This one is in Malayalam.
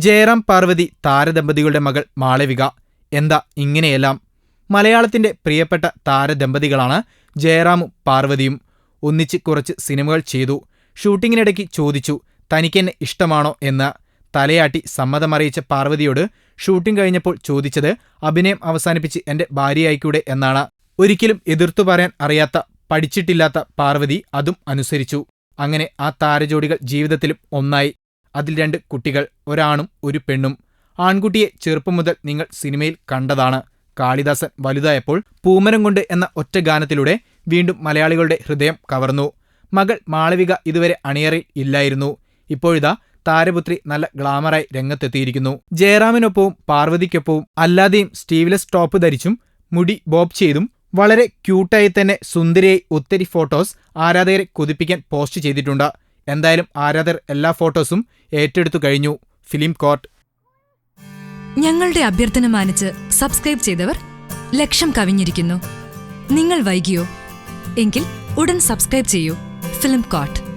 ജയറാം പാർവതി താരദമ്പതികളുടെ മകൾ മാളവിക. എന്താ ഇങ്ങനെയെല്ലാം? മലയാളത്തിന്റെ പ്രിയപ്പെട്ട താരദമ്പതികളാണ് ജയറാമും പാർവതിയും. ഒന്നിച്ച് കുറച്ച് സിനിമകൾ ചെയ്തു. ഷൂട്ടിങ്ങിനിടയ്ക്ക് ചോദിച്ചു തനിക്കെന്നെ ഇഷ്ടമാണോ? എന്ന് തലയാട്ടി സമ്മതമറിയിച്ച പാർവതിയോട് ഷൂട്ടിംഗ് കഴിഞ്ഞപ്പോൾ ചോദിച്ചത് അഭിനയം അവസാനിപ്പിച്ച് എന്റെ ഭാര്യയായിക്കൂടെ എന്നാണ്. ഒരിക്കലും എതിർത്തു പറയാൻ അറിയാത്ത പഠിച്ചിട്ടില്ലാത്ത പാർവതി അതും അനുസരിച്ചു. അങ്ങനെ ആ താരജോഡികൾ ജീവിതത്തിലും ഒന്നായി. അതിൽ രണ്ട് കുട്ടികൾ ഒരാണും ഒരു പെണ്ണും. ആൺകുട്ടിയെ ചെറുപ്പം മുതൽ നിങ്ങൾ സിനിമയിൽ കണ്ടതാണ്. കാളിദാസൻ വലുതായപ്പോൾ പൂമരം കൊണ്ട് എന്ന ഒറ്റ ഗാനത്തിലൂടെ വീണ്ടും മലയാളികളുടെ ഹൃദയം കവർന്നു. മകൾ മാളവിക ഇതുവരെ അണിയറിൽ ഇല്ലായിരുന്നു. ഇപ്പോഴിതാ താരപുത്രി നല്ല ഗ്ലാമറായി രംഗത്തെത്തിയിരിക്കുന്നു. ജയറാമിനൊപ്പവും പാർവതിക്കൊപ്പവും അല്ലാതെയും സ്റ്റീവ്ലെസ് ടോപ്പ് ധരിച്ചും മുടി ബോബ് ചെയ്തും വളരെ ക്യൂട്ടായി തന്നെ സുന്ദരിയായി ഒത്തിരി ഫോട്ടോസ് ആരാധകരെ കൊതിപ്പിക്കാൻ പോസ്റ്റ് ചെയ്തിട്ടുണ്ട്. എന്തായാലും ആരാധർ എല്ലാ ഫോട്ടോസും ഏറ്റെടുത്തു കഴിഞ്ഞു. Film court. ഞങ്ങളുടെ അഭ്യർത്ഥന മാനിച്ച് സബ്സ്ക്രൈബ് ചെയ്തവർ ലക്ഷം കവിഞ്ഞിരിക്കുന്നു. നിങ്ങൾ വൈകിയോ? എങ്കിൽ ഉടൻ സബ്സ്ക്രൈബ് ചെയ്യൂ. Film coat